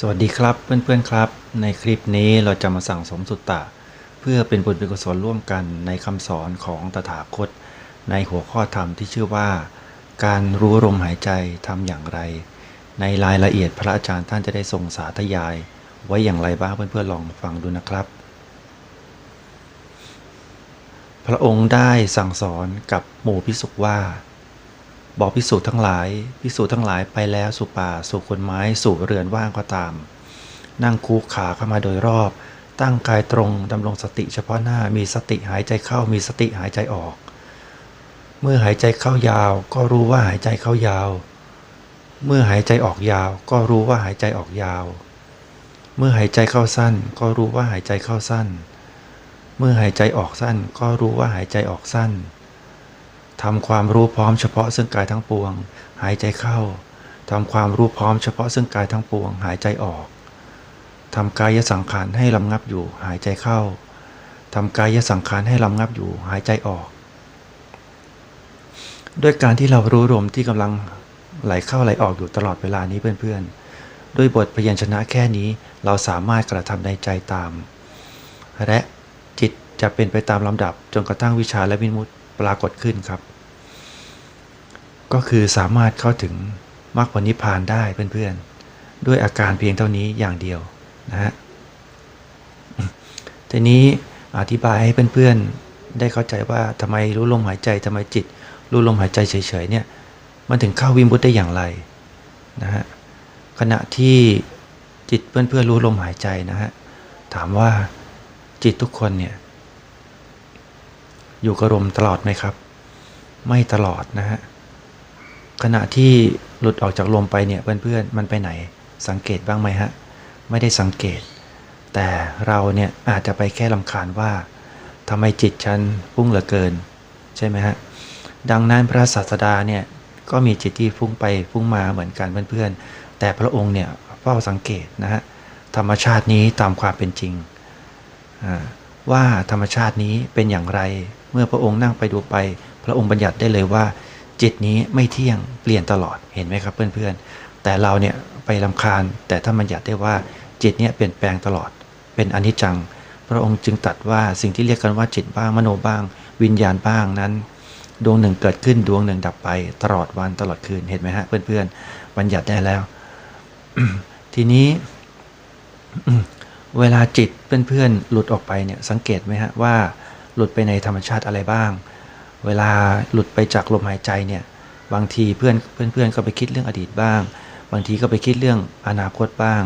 สวัสดีครับเพื่อนๆครับ ในคลิปนี้เราจะมาสั่งสมสุตตะ เพื่อเป็นบุญเป็นกุศลร่วมกันในคำสอนของตถาคต ในหัวข้อธรรมที่ชื่อว่า การรู้ลมหายใจทำอย่างไร ในรายละเอียดพระอาจารย์ท่านจะได้ทรงสาธยาย ไว้อย่างไรบ้างเพื่อนๆลองฟังดูนะครับ พระองค์ได้สั่งสอนกับหมู่พิสุกว่า บอกพิสูจน์ทั้งหลาย พิสูจน์ทั้งหลายไปแล้วสู่ป่าสู่คนไม้สู่เรือนว่างก็ตาม นั่งคูขาเข้ามาโดยรอบ ตั้งกายตรงดำรงสติเฉพาะหน้ามีสติหายใจเข้ามีสติหายใจออก เมื่อหายใจเข้ายาว ก็รู้ว่าหายใจเข้ายาว เมื่อหายใจออกยาว ก็รู้ว่าหายใจออกยาว เมื่อหายใจเข้าสั้น ก็รู้ว่าหายใจเข้าสั้น เมื่อหายใจออกสั้น ก็รู้ว่าหายใจออกสั้นำความรู้พร้อมเฉพาะซึ่งกายทั้งปวง หายใจเข้าทำความรู้พร้อมเฉพาะซึ่งกายทั้งปวง หายใจออกทำกายสังขารให้ลำงับอยู่ หายใจเข้าทำกายสังขารให้ลำงับอยู่ หายใจออก ด้วยการที่เรารู้ลมที่กำลังไหลเข้าไหลออกอยู่ตลอดเวลานี้เพื่อนๆ ด้วยบทพยัญชนะแค่นี้เราสามารถกระทำในใจตาม และจิตจะเป็นไปตามลำดับจนกระทั่งวิชาและวิมุตปรากฏขึ้นครับ ก็คือสามารถเข้าถึงมรรคผลนิพพานได้เพื่อนๆ ด้วยอาการเพียงเท่านี้อย่างเดียวนะฮะทีนี้อธิบายให้เพื่อนๆ ได้เข้าใจว่าทำไมรู้ลมหายใจทำไมจิต รู้ลมหายใจเฉยๆเนี่ยมันถึงเข้าวิมุตได้อย่างไรนะฮะขณะที่จิตเพื่อนๆรู้ลมหายใจนะฮะถามว่าจิตทุกคนเนี่ยอยู่กับลมตลอดไหมครับ ไม่ตลอดนะฮะ ขณะที่หลุดออกจากลมไปเนี่ยเพื่อนๆมันไปไหนสังเกตบ้างไหมฮะ ไม่ได้สังเกต แต่เราเนี่ยอาจจะไปแค่ลำคาญว่าทำไมจิตฉันพุ่งเหลือเกิน ใช่ไหมฮะ ดังนั้นพระศาสดาเนี่ยก็มีจิตที่พุ่งไปพุ่งมาเหมือนกันเพื่อนๆ แต่พระองค์เนี่ยเฝ้าสังเกตนะฮะธรรมชาตินี้ตามความเป็นจริง ว่าธรรมชาตินี้เป็นอย่างไร เมื่อพระองค์นั่งไปดูไป พระองค์บัญญัติได้เลยว่า จิตนี้ไม่เที่ยงเปลี่ยนตลอดเห็นไหมครับเพื่อนๆ แต่เราเนี่ยไปลำคาญ แต่ถ้าบัญญัติได้ว่าจิตเนี่ยเปลี่ยนแปลงตลอด เป็นอนิจจัง พระองค์จึงตัดว่าสิ่งที่เรียกกันว่าจิตบ้างมโนบ้าง วิญญาณบ้างนั้น ดวงหนึ่งเกิดขึ้นดวงหนึ่งดับไป ตลอดวันตลอดคืนเห็นไหมฮะเพื่อนๆบัญญัติได้แล้ว ทีนี้เวลาจิตเพื่อนๆหลุดออกไปเนี่ยสังเกตไหมฮะว่า หลุดไปในธรรมชาติอะไรบ้าง เวลาหลุดไปจากลมหายใจเนี่ยบางทีเพื่อนเพื่อนๆก็ไปคิดเรื่องอดีตบ้าง บางทีก็ไปคิดเรื่องอนาคตบ้าง